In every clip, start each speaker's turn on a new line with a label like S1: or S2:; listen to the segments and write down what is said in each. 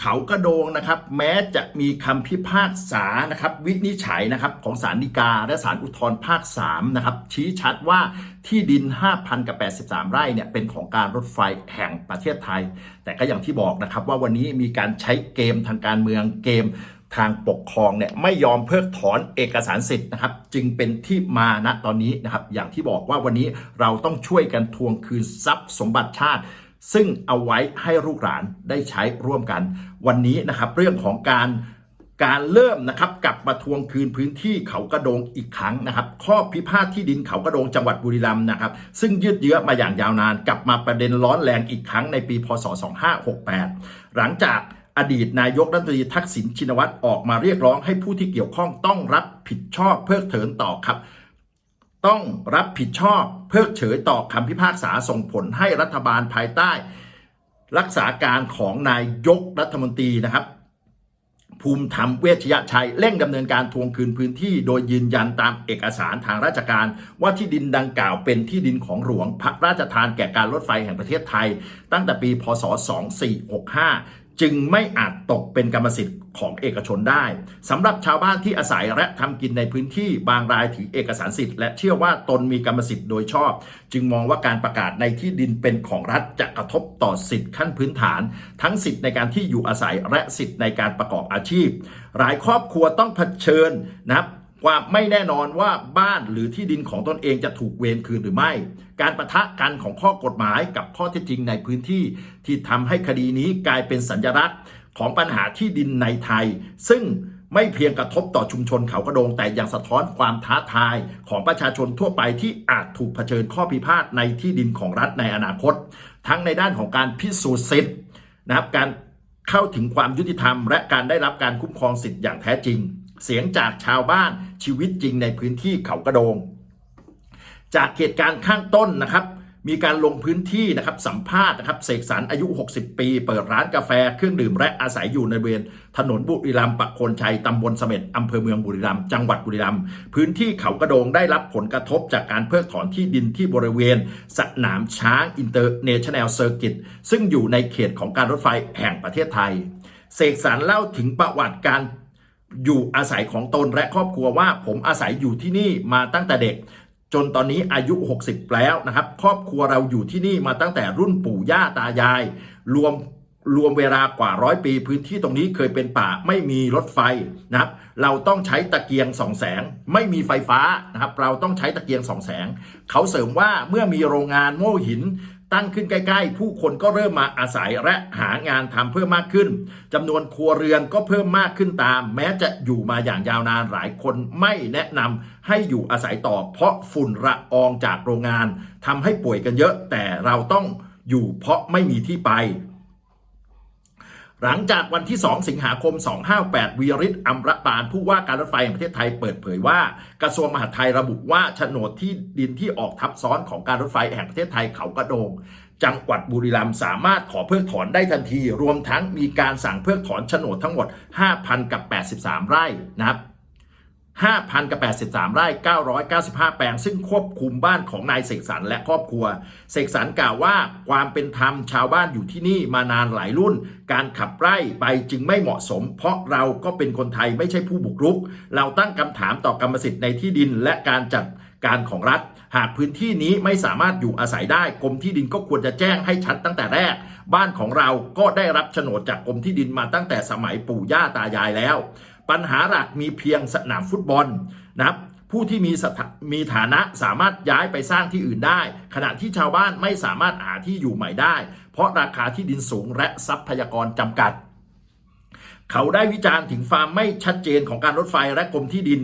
S1: เขากระโดงนะครับ แม้จะมีคำพิพากษานะครับวินิจฉัยนะครับของศาลฎีกา และศาลอุทธรภาค3นะครับชี้ชัดว่าที่ดิน 5,000กับ 83 ไร่เนี่ยเป็นของการรถไฟแห่งประเทศไทย แต่ก็อย่างที่บอกนะครับว่าวันนี้มีการใช้เกมทางการเมืองเกมทางปกครองเนี่ยไม่ยอมเพิกถอนเอกสารสิทธิ์นะครับ จึงเป็นที่มาณตอนนี้นะครับ อย่างที่บอกว่าวันนี้เราต้องช่วยกันทวงคืนทรัพย์สมบัติชาติ ซึ่งเอาไว้ให้ลูกหลานได้ใช้ร่วมกัน วันนี้นะครับเรื่องของการการเริ่มนะครับกลับมาทวงคืนพื้นที่เขากระโดงอีกครั้งนะครับ ข้อพิพาทที่ดินเขากระโดงจังหวัดบุรีรัมย์นะครับ ซึ่งยืดเยื้อมาอย่างยาวนาน กลับมาประเด็นร้อนแรงอีกครั้งในปีพศ 2568 หลังจากอดีตนายกรัฐมนตรีทักษิณชินวัตรออกมาเรียกร้องให้ผู้ที่เกี่ยวข้องต้องรับผิดชอบเพิกเถินต่อครับ ต้องรับผิดชอบเพิกเฉยต่อคำพิพากษาส่งผลให้รัฐบาลภายใต้ รักษาการของนายยกรัฐมนตรีนะครับ ภูมิธรรมเวชยชัยเร่งดำเนินการทวงคืนพื้นที่ โดยยืนยันตามเอกสารทางราชการ ว่าที่ดินดังกล่าวเป็นที่ดินของหลวงพระราชทานแก่การรถไฟแห่งประเทศไทย ตั้งแต่ปี พศ 2465 จึงไม่อาจตกเป็นกรรมสิทธิ์ของเอกชนได้สำหรับชาวบ้านที่อาศัยและทำกินในพื้นที่บางรายถือเอกสารสิทธิ์และเชื่อว่าตนมีกรรมสิทธิ์โดยชอบ จึงมองว่าการประกาศในที่ดินเป็นของรัฐจะกระทบต่อสิทธิขั้นพื้นฐาน ทั้งสิทธิ์ในการที่อยู่อาศัยและสิทธิ์ในการประกอบอาชีพ หลายครอบครัวต้องเผชิญนะครับ ความไม่แน่นอนว่าบ้านหรือที่ดินของตนเองจะถูกเวรคืนหรือไม่ การประทะกันของข้อกฎหมายกับข้อเท็จจริงในพื้นที่ ที่ทำให้คดีนี้กลายเป็นสัญลักษณ์ของปัญหาที่ดินในไทย ซึ่งไม่เพียงกระทบต่อชุมชนเขากระโดงแต่ยังสะท้อนความท้าทายของประชาชนทั่วไปที่อาจถูกเผชิญข้อพิพาทในที่ดินของรัฐในอนาคต ทั้งในด้านของการพิสูจน์สิทธิ์นะครับการเข้าถึงความยุติธรรม และการได้รับการคุ้มครองสิทธิ์อย่างแท้จริง เสียงจากชาวบ้านชีวิตจริงในพื้นที่เขากระโดง จากเหตุการณ์ข้างต้นนะครับ มีการลงพื้นที่นะครับสัมภาษณ์นะครับเสกสรรอายุ 60 ปี เปิดร้านกาแฟเครื่องดื่มและอาศัยอยู่ในเวณถนนบุรีรัมย์ปักโคนชัยตำบลเสม็ดอำเภอเมืองบุรีรัมย์จังหวัดบุรีรัมย์พื้นที่เขากระโดงได้รับผลกระทบจากการเพิกถอนที่ดินที่บริเวณสนามช้างอินเตอร์เนชั่นแนลเซอร์กิตซึ่งอยู่ในเขตของการรถไฟแห่งประเทศไทยเสกสรรเล่าถึงประวัติการ อยู่อาศัยของตนและครอบครัวว่า ผมอาศัยอยู่ที่นี่มาตั้งแต่เด็ก จนตอนนี้อายุ 60 แล้วนะครับ ครอบครัวเราอยู่ที่นี่มาตั้งแต่รุ่นปู่ย่าตายาย รวมรวมเวลากว่าร้อยปีพื้นที่ตรงนี้เคยเป็นป่าไม่มีรถไฟนะครับ เราต้องใช้ตะเกียงสองแสง ไม่มีไฟฟ้านะครับ เราต้องใช้ตะเกียงสองแสง เขาเสริมว่าเมื่อมีโรงงานโม่หิน ตั้งขึ้นใกล้ๆ ผู้คนก็เริ่มมาอาศัยและหางานทำเพิ่มมากขึ้นจำนวนครัวเรือนก็เพิ่มมากขึ้นตาม แม้จะอยู่มาอย่างยาวนานหลายคนไม่แนะนำให้อยู่อาศัยต่อ เพราะฝุ่นละอองจากโรงงานทำให้ป่วยกันเยอะ แต่เราต้องอยู่เพราะไม่มีที่ไป หลังจากวันที่ 2 สิงหาคม 258 วีริศอัมรปานผู้ว่าการรถไฟแห่งประเทศไทยเปิดเผยว่า กระทรวงมหาดไทยระบุว่าโฉนดที่ดินที่ออกทับซ้อนของการรถไฟแห่งประเทศไทยเขากระโดง จังหวัดบุรีรัมย์สามารถขอเพิกถอนได้ทันที รวมทั้งมีการสั่งเพิกถอนโฉนดทั้งหมด 5,000 กับ 83 ไร่นะครับ 5,000กับ83 ไร่ 995 แปลง ซึ่งควบคุมบ้านของนายเสกสรรและครอบครัว เสกสรรกล่าวว่าความเป็นธรรมชาวบ้านอยู่ที่นี่มานานหลายรุ่น การขับไล่ไปจึงไม่เหมาะสม เพราะเราก็เป็นคนไทยไม่ใช่ผู้บุกรุก เราตั้งคำถามต่อกรรมสิทธิ์ในที่ดินและการจัดการของรัฐ หากพื้นที่นี้ไม่สามารถอยู่อาศัยได้กรมที่ดินก็ควรจะแจ้งให้ชัดตั้งแต่แรก บ้านของเราก็ได้รับโฉนดจากกรมที่ดินมาตั้งแต่สมัยปู่ย่าตายายแล้ว ปัญหาหลักมีเพียงสนามฟุตบอลนะครับผู้ที่มีสถามีฐานะสามารถย้ายไปสร้างที่อื่นได้ ขณะที่ชาวบ้านไม่สามารถหาที่อยู่ใหม่ได้ เพราะราคาที่ดินสูงและทรัพยากรจำกัด เขาได้วิจารณ์ถึงความไม่ชัดเจนของการรถไฟและกรมที่ดิน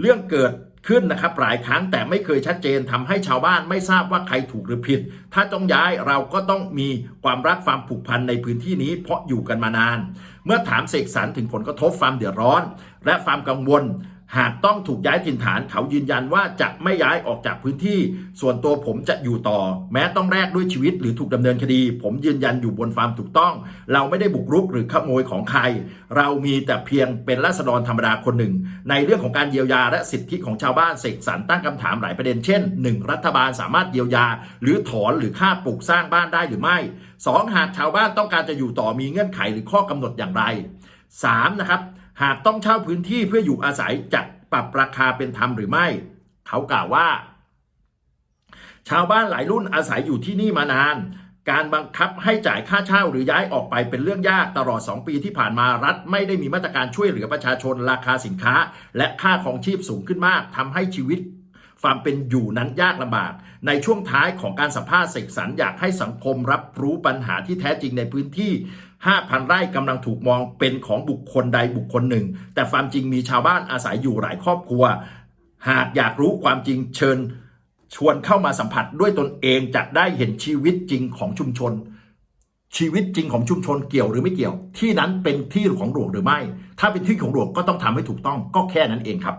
S1: เรื่องเกิด ขึ้นนะครับหลายครั้งแต่ไม่เคยชัดเจนทำให้ชาวบ้านไม่ทราบว่าใครถูกหรือผิด ถ้าต้องย้ายเราก็ต้องมีความรักความผูกพันในพื้นที่นี้ เพราะอยู่กันมานาน เมื่อถามเสกสรรถึงผลกระทบความเดือดร้อน และความกังวล หากต้องถูกย้ายถิ่นฐานเขายืนยันว่าจะไม่ย้ายออกจากพื้นที่ ส่วนตัวผมจะอยู่ต่อ แม้ต้องแลกด้วยชีวิตหรือถูกดำเนินคดี ผมยืนยันอยู่บนฟาร์มถูกต้อง เราไม่ได้บุกรุกหรือขโมยของใคร เรามีแต่เพียงเป็นราษฎรธรรมดาคนหนึ่ง ในเรื่องของการเยียวยาและสิทธิของชาวบ้านเสกสรรตั้งคำถามหลายประเด็นเช่น 1. รัฐบาลสามารถเยียวยา หรือถอนหรือค่าปลูกสร้างบ้านได้หรือไม่ 2. หากชาวบ้านต้องการจะอยู่ต่อมีเงื่อนไขหรือข้อกำหนดอย่างไร 3. นะครับ หากต้องเช่าพื้นที่เพื่ออยู่อาศัยจะปรับราคาเป็นธรรมหรือไม่ เขากล่าวว่า ชาวบ้านหลายรุ่นอาศัยอยู่ที่นี่มานาน การบังคับให้จ่ายค่าเช่าหรือย้ายออกไปเป็นเรื่องยากตลอด 2 ปีที่ผ่านมารัฐไม่ได้มีมาตรการช่วยเหลือประชาชนราคาสินค้า และค่าของชีพสูงขึ้นมากทำให้ชีวิต ความเป็นอยู่นั้นยากลำบาก ในช่วงท้ายของการสัมภาษณ์เสกสรรอยากให้สังคมรับรู้ปัญหาที่แท้จริงในพื้นที่ 5,000 ไร่กำลังถูกมองเป็นของบุคคลใดบุคคลหนึ่ง แต่ความจริงมีชาวบ้านอาศัยอยู่หลายครอบครัว หากอยากรู้ความจริงเชิญ ชวนเข้ามาสัมผัสด้วยตนเองจะได้เห็นชีวิตจริงของชุมชน ชีวิตจริงของชุมชนเกี่ยวหรือไม่เกี่ยว ที่นั้นเป็นที่ของหลวงหรือไม่ ถ้าเป็นที่ของหลวงก็ต้องทำให้ถูกต้องก็แค่นั้นเองครับ